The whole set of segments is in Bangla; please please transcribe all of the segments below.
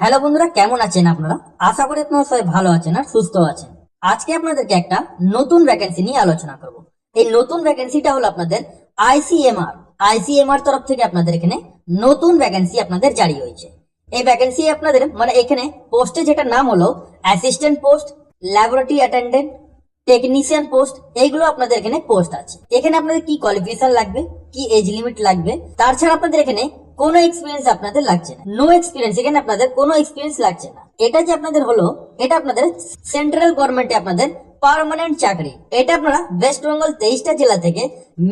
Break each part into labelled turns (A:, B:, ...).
A: হ্যালো বন্ধুরা, কেমন আছেন আপনারা? আশা করি আপনারা সবাই ভালো আছেন আর সুস্থ আছেন। আজকে আপনাদেরকে একটা নতুন ভ্যাকেন্সি নিয়ে আলোচনা করব। এই নতুন ভ্যাকেন্সিটা হলো আপনাদের আইসিএমআর আইসিএমআর তরফ থেকে আপনাদের এখানে নতুন ভ্যাকেন্সি আপনাদের জারি হয়েছে। এই ভ্যাকেন্সি আপনাদের মানে এখানে পোস্টে যেটা নাম হলো assistant post laboratory attendant technician post এইগুলো আপনাদের এখানে পোস্ট আছে। এখানে আপনাদের কি কোয়ালিফিকেশন লাগবে, কি এজ লিমিট লাগবে তাছাড়া আপনাদের এখানে কোনো এক্সপিরিয়েন্স আপনাদের লাগছে না। নো এক্সপিরিয়েন্স এখানে আপনাদের কোনো এক্সপিরিয়েন্স লাগছে না। এটা যে আপনাদের হলো, এটা আপনাদের সেন্ট্রাল গভর্নমেন্টে আপনাদের পার্মানেন্ট চাকরি। এটা আপনারা ওয়েস্ট বেঙ্গল তেইশটা জেলা থেকে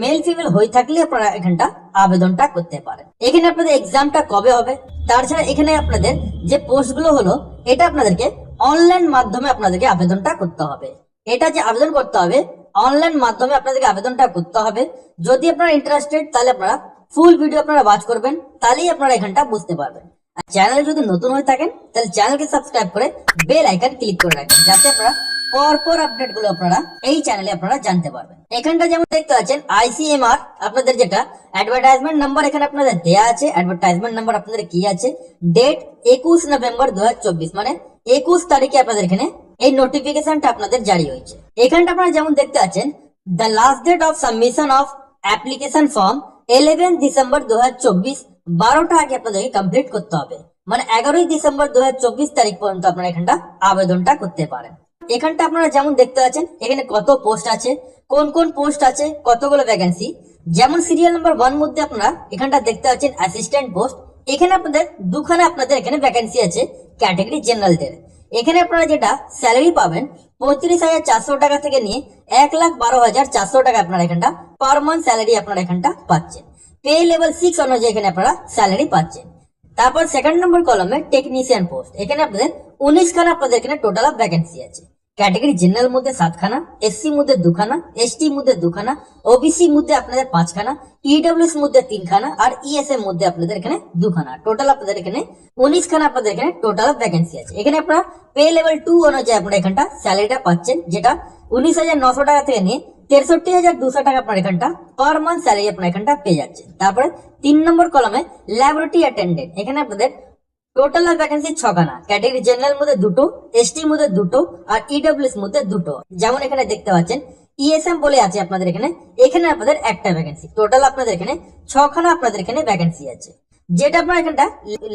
A: মেল ফিমেল হয়ে থাকলে আপনারা এখানটা আবেদনটা করতে পারেন। এখানে আপনাদের এক্সামটা কবে হবে? তাছাড়া এখানে আপনাদের যে পোস্টগুলো হলো, এটা আপনাদেরকে অনলাইন মাধ্যমে আপনাদেরকে আবেদনটা করতে হবে। এটা যে আবেদন করতে হবে অনলাইন মাধ্যমে আপনাদেরকে আবেদনটা করতে হবে। যদি আপনারা ইন্টারেস্টেড তাহলে আপনারা ফুল ভিডিও আপনারা ওয়াচ করবেন, তাহলেই আপনারা এখানটা বুঝতে পারবেন। আর চ্যানেলে যদি নতুন হয়ে থাকেন, তাহলে চ্যানেলকে সাবস্ক্রাইব করে বেল আইকন ক্লিক করে রাখবেন, যাতে আপনারা পরপর আপডেটগুলো আপনারা এই চ্যানেলে আপনারা জানতে পারবেন। এখানটা যেমন দেখতে পাচ্ছেন আইসিএমআর আপনাদের যেটা অ্যাডভার্টাইজমেন্ট নাম্বার এখানে আপনাদের দেয়া আছে অ্যাডভার্টাইজমেন্ট নাম্বার আপনাদের কি আছে? ডেট একুশ নভেম্বর দু হাজার চব্বিশ মানে একুশ তারিখে আপনাদের এখানে এই নোটিফিকেশনটা আপনাদের জারি হয়েছে। এখানটা আপনারা যেমন দেখতে পাচ্ছেন the last date of submission of application form eleven December দু হাজার বারোটা আগে আপনাদেরকে কমপ্লিট করতে হবে। মানে এগারোই ডিসেম্বর দু তারিখ পর্যন্ত আপনারা এখানটা আবেদনটা করতে পারেন। এখানটা আপনারা যেমন দেখতে পাচ্ছেন, এখানে কত পোস্ট আছে, কোন কোন পোস্ট আছে, কতগুলো ভ্যাকেন্সি যেমন সিরিয়াল নাম্বার ওয়ান মধ্যে আপনারা এখানটা দেখতে পাচ্ছেন অ্যাসিস্ট্যান্ট পোস্ট এখানে আপনাদের দুখানে আপনাদের এখানে ভ্যাকেন্সি আছে ক্যাটাগরি জেনারেলদের এখানে আপনারা যেটা স্যালারি পাবেন পঁয়ত্রিশ হাজার চারশো টাকা থেকে নিয়ে এক লাখ বারো হাজার চারশো টাকা আপনারা এখানটা পার মান্থ স্যালারি আপনারা এখানটা পাচ্ছেন। পে লেভেল সিক্স অনুযায়ী এখানে আপনারা স্যালারি পাচ্ছেন। তারপর সেকেন্ড নম্বর কলমে টেকনিশিয়ান পোস্ট এখানে আপনাদের উনিশ খানা আপনাদের এখানে টোটাল ভ্যাকেন্সি আছে। ক্যাটাগরি জেনারেল মধ্যে সাতখানা এসসি মধ্যে দুখানা এসটি মধ্যে দুখানা ওবিসি মধ্যে আপনাদের পাঁচখানা ইডব্লিউএস মধ্যে তিনখানা আর ইএসএম মধ্যে আপনাদের এখানে দুখানা। টোটাল আপনাদের এখানে উনিশ খানা আপনাদের এখানে টোটাল ভ্যাকেন্সি আছে। এখানে আপনারা পে লেভেল টু অনুযায়ী আপনারা এখানটা স্যালারিটা পাচ্ছেন, যেটা উনিশ হাজার নশো টাকা থেকে নিয়ে তেষট্টি হাজার দুশো টাকা আপনার এখানটা পার মান্থ স্যালারি আপনার এখানটা পেয়ে যাচ্ছেন। তারপরে তিন নম্বর কলমে ল্যাবরেটরি অ্যাটেন্ডেন্ট এখানে আপনাদের টোটাল আর ভ্যাকেন্সি ছখানা। ক্যাটাগরি জেনারেল মধ্যে দুটো এসটি মধ্যে দুটো, আর ইডব্লিউএস মধ্যে দুটো। যেমন এখানে দেখতে পাচ্ছেন ইএসএম বলে আছে আপনাদের এখানে এখানে আপনাদের একটা ভ্যাকেন্সি টোটাল আপনাদের এখানে ছখানা আপনাদের এখানে ভ্যাকেন্সি আছে। যেটা আপনার এখানটা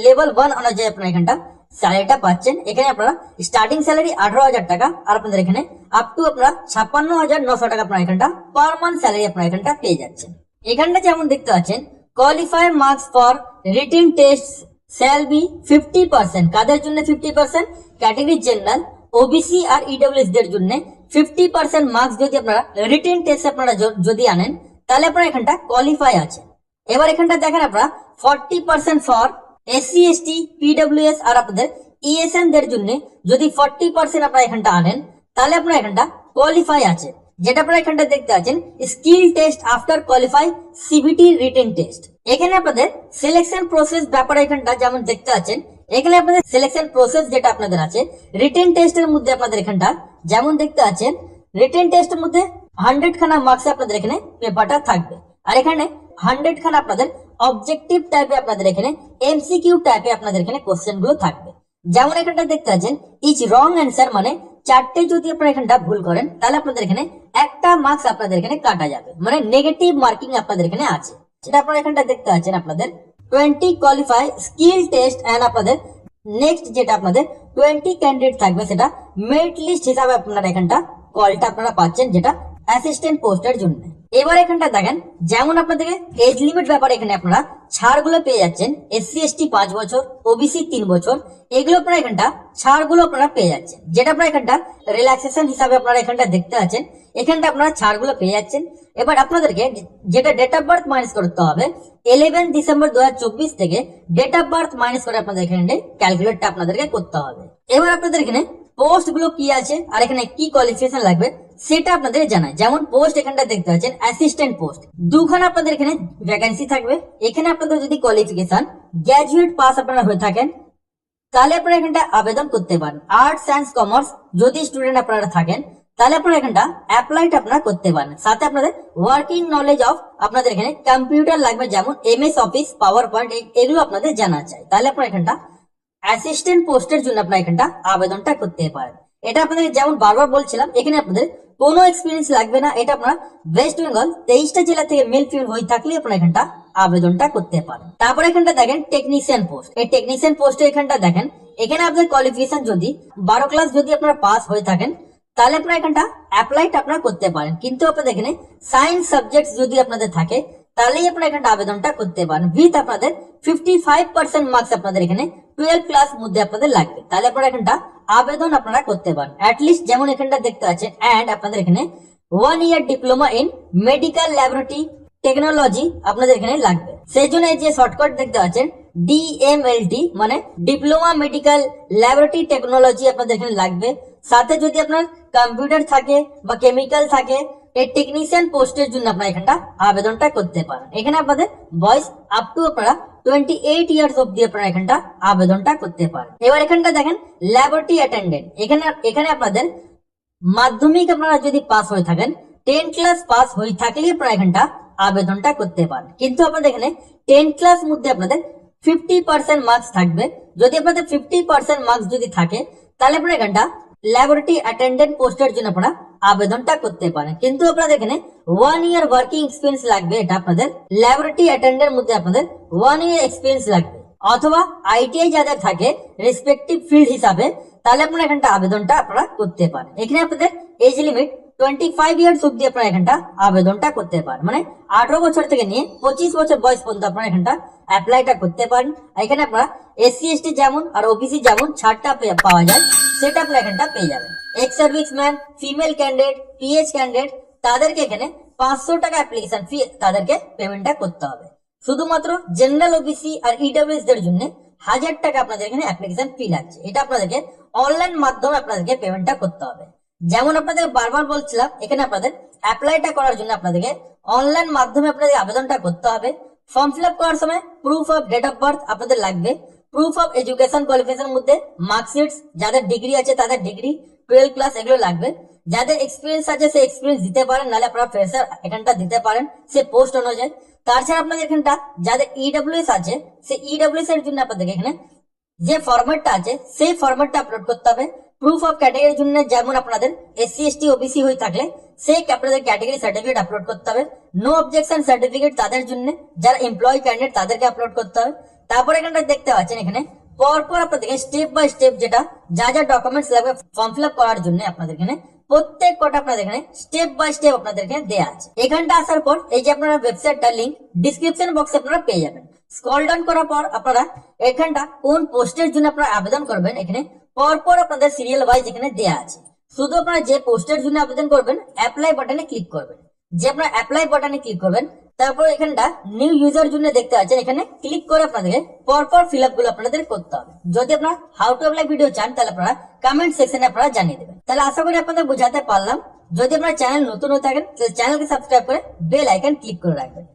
A: লেভেল ওয়ান অনুযায়ী আপনার এখানটা স্যালারিটা পাচ্ছেন। এখানে আপনারা স্টার্টিং স্যালারি আঠারো হাজার টাকা, আর আপনাদের এখানে আপ টু আপনারা ছাপ্পান্ন হাজার নশো টাকা আপনার এখানটা পার মান্থ স্যালারি আপনার এখানটা পেয়ে যাচ্ছেন। এখানটা যেমন দেখতে পাচ্ছেন qualify marks for written test shall be fifty percent কাদের জন্য fifty percent category general OBC আর ইডব্লিউএস দের জন্য। ফিফটি পার্সেন্ট মার্কস যদি আপনারা রিটেন টেস্ট আপনারা যদি আনেন, তাহলে আপনারা এখানটা কোয়ালিফাই আছে। এবার এখানটা দেখেন আপনারা forty percent for SC ST PWS আর আপনাদের ইএসএন দের জন্য যদি ফর্টি পার্সেন্ট আপনারা এখানটা আনেন, তাহলে আপনারা এখানটা কোয়ালিফাই আছে। যেটা আপনারা এখানটা দেখতে পাচ্ছেন skill test after qualify CBT written test এখানে আপনাদের সিলেকশন প্রসেস ব্যাপারে এখানটা যেমন দেখতে পাচ্ছেন এখানে আপনাদের সিলেকশন প্রসেস যেটা আপনাদের আছে রিটেন টেস্টের মধ্যে আপনাদের এখানটা যেমন দেখতে পাচ্ছেন রিটেন টেস্টের মধ্যে হান্ড্রেড খানা মার্কস আপনাদের এখানে পেপারটা থাকবে। আর এখানে হান্ড্রেড খানা আপনাদের অবজেক্টিভ টাইপে আপনাদের এখানে এমসিকিউ টাইপে আপনাদের এখানে কোশ্চেনগুলো থাকবে। যেমন এখানটা দেখতে পাচ্ছেন ইচ রং অ্যান্সার মানে চারটে যদি আপনারা এখানটা ভুল করেন, তাহলে আপনাদের এখানে একটা মার্কস আপনাদের এখানে কাটা যাবে। মানে নেগেটিভ মার্কিং আপনাদের এখানে আছে। সেটা আপনারা এখানটা দেখতে পাচ্ছেন আপনাদের। Twenty qualify skill test and আপনাদের নেক্সট যেটা আপনাদের টোয়েন্টি ক্যান্ডিডেট থাকবে সেটা মেরিট লিস্ট হিসাবে আপনারা এখানটা কলটা আপনারা পাচ্ছেন, যেটা অ্যাসিস্ট্যান্ট পোস্টের জন্য। এবার এখানটা দেখেন, যেমন আপনাদেরকে এজ লিমিট ব্যাপারে এখানে আপনারা ছাড়গুলো পেয়ে যাচ্ছেন এসসি এসটি পাঁচ বছর ওবিসি তিন বছর, এগুলো আপনারা এখানটা ছাড়গুলো আপনারা পেয়ে যাচ্ছেন। যেটা আপনারা এখানটা রিল্যাক্সেশন হিসাবে আপনারা এখানটা দেখতে আছেন, এখানটা আপনারা ছাড়গুলো পেয়ে যাচ্ছেন। এবার আপনাদেরকে যেটা ডেট অফ বার্থ মাইনাস করতে হবে ইলেভেন ডিসেম্বর দু হাজার চব্বিশ থেকে ডেট অফ বার্থ মাইনাস করে আপনাদের এখানে ক্যালকুলেটটা আপনাদেরকে করতে হবে। এবার আপনাদের এখানে পোস্টগুলো কি আছে, আর এখানে কি কোয়ালিফিকেশন লাগবে সেটা আপনাদের জানায় যেমন পোস্ট এখানটা দেখতে পাচ্ছেন অ্যাসিস্ট্যান্ট পোস্ট দুখানা আপনাদের এখানে ভ্যাকেন্সি থাকবে। এখানে আপনাদের যদি কোয়ালিফিকেশন গ্র্যাজুয়েট পাস আপনারা হয়ে থাকেন, তাহলে আপনারা এখানটা আবেদন করতে পারেন। আর্টস সায়েন্স কমার্স যদি স্টুডেন্ট আপনারা থাকেন, তাহলে আপনারা এখানটা অ্যাপ্লাইড আপনারা করতে পারেন। সাথে আপনাদের ওয়ার্কিং নলেজ অফ আপনাদের এখানে কম্পিউটার লাগবে, যেমন M S office power point এগুলো আপনাদের জানা চাই। তাহলে আপনারা এখানটা অ্যাসিস্ট্যান্ট পোস্টের জন্য আপনারা এখানটা আবেদনটা করতে পারেন। এটা আপনাদের যেমন বারবার বলছিলাম, এখানে আপনাদের কোনো এক্সপিরিয়েন্স লাগবে না। এটা আপনারা ওয়েস্ট বেঙ্গল তেইশটা জেলা থেকে মেল ফিমেল হয়ে থাকলে আপনারা এখানটা আবেদনটা করতে পারেন। তারপরে এখানটা দেখেন টেকনিশিয়ান পোস্ট এই টেকনিশিয়ান পোস্টে এখানটা দেখেন, এখানে আপনাদের কোয়ালিফিকেশন যদি বারো ক্লাস যদি আপনারা পাস হয়ে থাকেন, তাহলে আপনারা এখানটা অ্যাপ্লাইটা আপনারা করতে পারেন। কিন্তু আপনাদের এখানে সায়েন্স সাবজেক্ট যদি আপনাদের থাকে, তাহলেই আপনারা এখানটা আবেদনটা করতে পারেন। উইথ আপনাদের ফিফটি ফাইভ পার্সেন্ট মার্কস আপনাদের এখানে টুয়েলভ ক্লাস মধ্যে আপনাদের লাগবে। তাহলে আপনারা এখানটা আবেদন আপনারা করতে পারেন। অ্যাটলিস্ট যেমন এখানটা দেখতে পাচ্ছেন অ্যান্ড আপনাদের এখানে one year diploma in medical laboratory technology আপনাদের এখানে লাগবে। সেই জন্য যে শর্টকাট দেখতে পাচ্ছেন ডিএমএলটি মানে ডিপ্লোমা মেডিকেল ল্যাবরেটরি টেকনোলজি আপনাদের এখানে লাগবে। সাথে যদি আপনার কম্পিউটার থাকে বা কেমিক্যাল থাকে এই টেকনিশিয়ান পোস্টের জন্য এখানটা আবেদনটা করতে পারেন। এখানে আপনাদের বয়স আপ টু আপনারা টোয়েন্টি এইট ইয়ার্স অব্দি আপনারা এখানটা আবেদনটা করতে পারেন। এবার এখানটা দেখেন ল্যাবরেটরি অ্যাটেন্ডেন্ট এখানে এখানে আপনাদের মাধ্যমিক আপনারা যদি পাস হয়ে থাকেন টেন ক্লাস পাস হয়ে থাকলে আপনারা এখানটা আবেদনটা করতে পারেন। কিন্তু আপনাদের এখানে টেন ক্লাস মধ্যে আপনাদের ফিফটি পার্সেন্ট মার্কস থাকবে। যদি আপনাদের ফিফটি পার্সেন্ট মার্কস যদি থাকে, তাহলে আপনারা এখানটা ল্যাবরেটরি অ্যাটেন্ডেন্ট পোস্টের জন্য আপনারা আবেদনটা করতে পারেন। কিন্তু আপনারা দেখেন ওয়ান ইয়ার ওয়ার্কিং এক্সপিরিয়েন্স লাগবে, এটা আপনাদের ল্যাবরেটরি অ্যাটেন্ডের মধ্যে আপনাদের ওয়ান ইয়ার এক্সপিরিয়েন্স লাগবে। অথবা আইটিআই যাদের থাকে রেসপেক্টিভ ফিল্ড হিসাবে, তাহলে আপনারা এখানটা আবেদনটা আপনারা করতে পারেন। এখানে আপনাদের age limit twenty five years অব্দি আপনারা এখানটা আবেদনটা করতে পারেন। মানে আঠারো বছর থেকে নিয়ে পঁচিশ বছর বয়স পর্যন্ত আপনারা এখানটা অ্যাপ্লাইটা করতে পারেন। এখানে আপনারা এসসি এসটি যেমন আর ওবিসি যেমন ছাড়টা পাওয়া যায়, সেটা আপনারা এখানটা পেয়ে যাবেন। Ex serviceman female candidate PH candidate তাদেরকে এখানে পাঁচশো টাকা অ্যাপ্লিকেশন ফি তাদেরকে পেমেন্টটা করতে হবে। শুধুমাত্র জেনারেল ওবিসি আর ইডব্লিউএস দের জন্য হাজার টাকা আপনাদের এখানে অ্যাপ্লিকেশন ফি লাগছে। এটা আপনাদেরকে অনলাইন মাধ্যমে আপনাদেরকে পেমেন্টটা করতে হবে। যেমন আপনাদের বারবার বলছিলাম, এখানে আপনাদের অ্যাপ্লাইটা করার জন্য আপনাদেরকে অনলাইন মাধ্যমে আপনাদের আবেদনটা করতে হবে। ফর্ম ফিল করার সময় proof of date of birth আপনাদের লাগবে। প্রুফ অফ এডুকেশন কোয়ালিফিকেশন মধ্যে মার্কশিটস যাদের ডিগ্রি আছে তাদের ডিগ্রি টুয়েলভ ক্লাস এগুলো লাগবে। যাদের এক্সপিরিয়েন্স আছে সে এক্সপিরিয়েন্স দিতে পারেন, নাহলে আপনারা ফ্রেশার এখানটা দিতে পারেন সে পোস্ট অনুযায়ী। তাছাড়া আপনাদের এখানটা যাদের ইডব্লিউএস আছে সে ইডব্লিউএস এর জন্য আপনাদের এখানে যে ফরম্যাটটা আছে, সেই ফরম্যাটটা আপলোড করতে হবে। প্রুফ অফ ক্যাটাগরির জন্য যেমন আপনাদের এসসি এসটি ওবিসি হয়ে থাকলে, সেই আপনাদের ক্যাটাগরি সার্টিফিকেট আপলোড করতে হবে। নো অবজেকশন সার্টিফিকেট তাদের জন্য, যারা এমপ্লয় ক্যান্ডিডেট তাদেরকে আপলোড করতে হবে। তারপরে এখানটা দেখতে পাচ্ছেন এখানে, পরপর আপনাদেরকে স্টেপ বাই স্টেপ যেটা, যা যা ডকুমেন্টস লাগবে ফর্ম ফিল আপ করার জন্য আপনাদের এখানে, প্রত্যেক কটা আপনাদের এখানে স্টেপ বাই স্টেপ আপনাদের এখানে দেওয়া আছে। এখানটা আসার পর, এই যে আপনারা ওয়েবসাইটটা লিংক ডিসক্রিপশন বক্সে আপনারা পেয়ে যাবেন। স্ক্রল ডাউন করার পর আপনারা এখানটা কোন পোস্টের জন্য আপনারা আবেদন করবেন, এখানে পরপর আপনাদের সিরিয়াল ওয়াইজ এখানে দেওয়া আছে। শুধু আপনারা যে পোস্টের জন্য আবেদন করবেন অ্যাপ্লাই বাটনে ক্লিক করবেন। যে আপনারা অ্যাপ্লাই বাটনে ক্লিক করবেন, তারপর এখানটা নিউ ইউজার জন্য দেখতে পাচ্ছেন, এখানে ক্লিক করে আপনাদেরকে পরপর ফিল আপগুলো আপনাদের করতে হবে। যদি আপনারা হাউ টু অ্যাপ্লাই ভিডিও চান, তাহলে আপনারা কমেন্ট সেকশনে আপনারা জানিয়ে দেবেন। তাহলে আশা করি আপনাদের বোঝাতে পারলাম। যদি আপনার চ্যানেল নতুন হয়ে থাকেন, তাহলে চ্যানেলকে সাবস্ক্রাইব করে বেল আইকন ক্লিক করে রাখবেন।